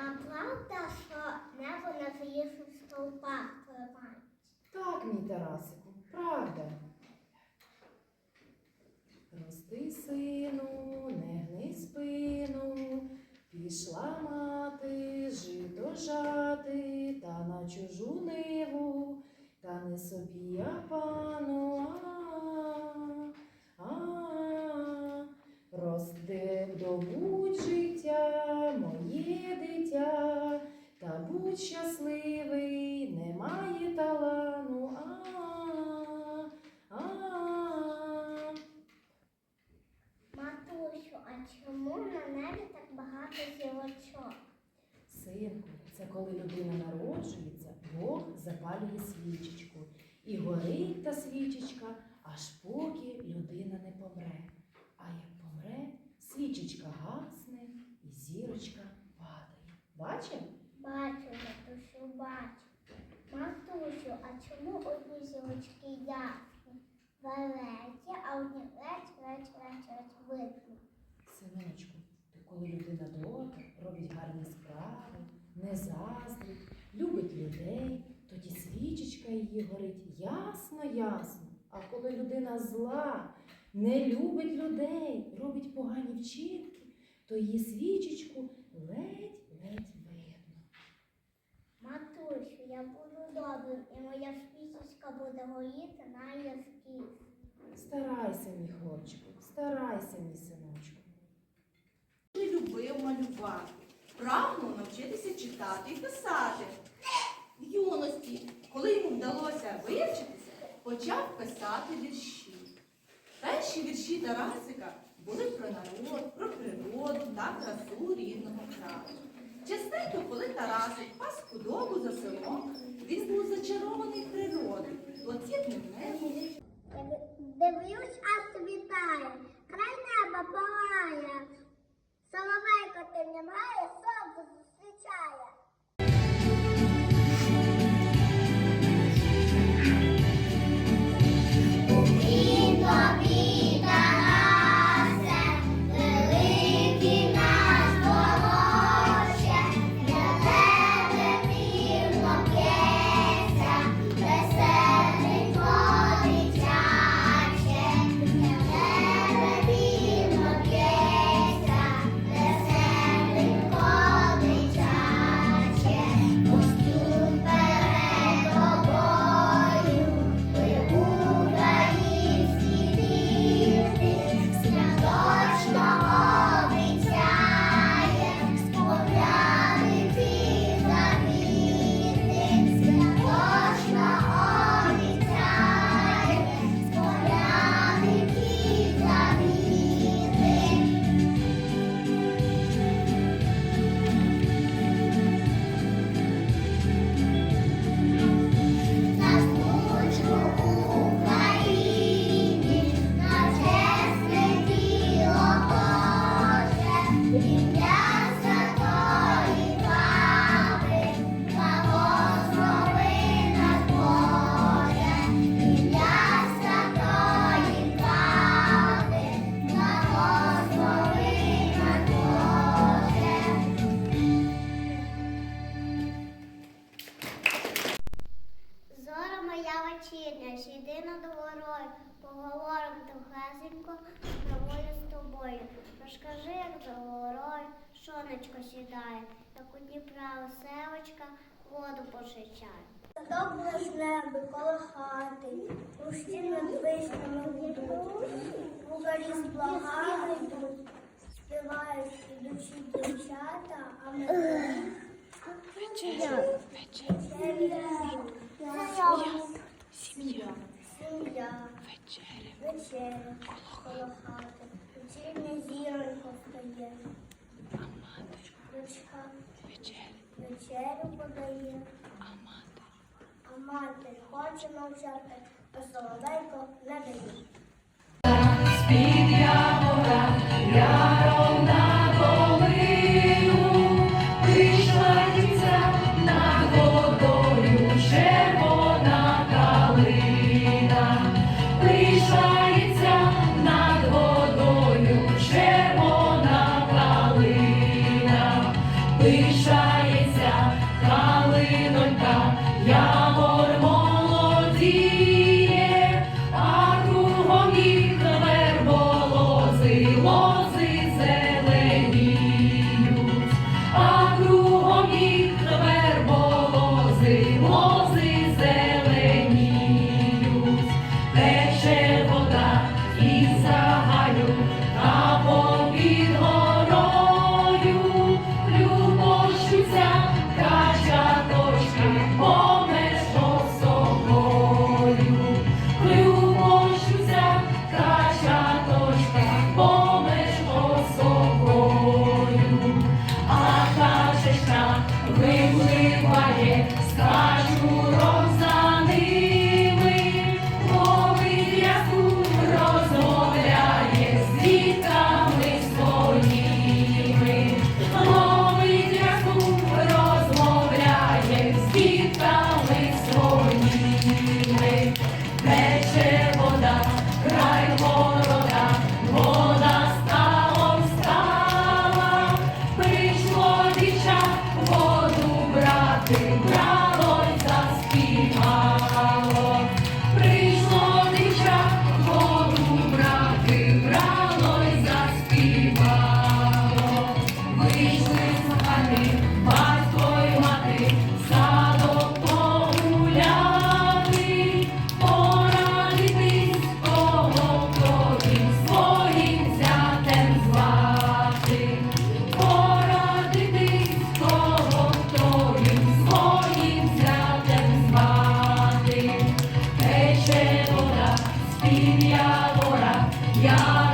А правда, що небо на своїх стовпах тримають? Так, мій Тарасику, правда. Рости, сину, не гни спину, пішла мати жито жати, та на чужу ниву, та не собі, а пану. Багато зірочок? Синку, це коли людина народжується, Бог запалює свічечку. І горить та свічечка, аж поки людина не помре. А як помре, свічечка гасне і зірочка падає. Бачив? Бачу, матусю, бачу. Матусю, а чому одні зірочки ясні, великі, а одні ледь, ледь, ледь, ледь видно? Синочку, коли людина добра, робить гарні справи, не заздрить, любить людей, тоді свічечка її горить ясно, ясно. А коли людина зла, не любить людей, робить погані вчинки, то її свічечку ледь-ледь видно. Матусю, я буду добрим, і моя свічечка буде горіти на найяскравіше. Старайся, мій хлопчику, старайся, мій синочку. Любив малювати, прагнув навчитися читати і писати. В юності, коли йому вдалося вивчитися, почав писати вірші. Перші вірші Тарасика були про народ, про природу та красу рідного краю. Частенько, коли Тарасик пас худобу за селом, він був зачарований природою, блакитним небом, Дивлюсь, а світає, край неба палає. Соловейко ти немає, сонце зустрічає. Сіди над поговорим тихесенько на волю з тобою. Розкажи, як за горою сонечко сідає, як у Дніпра севочка воду пошичає. Добре з неба коло хати, пусті над вишнями гудуть, лугарі з благами йдуть, співають ідучі дівчата, а ми Вечеря. Коло колохати, вечерня зіронько встає. А мати. Дочка. Вечеря. Вечерю подає. А мати. А мати хоче мовчати, а соловейко не дає. Спід я вода, я ровна. 나라 Sky. таборах. Я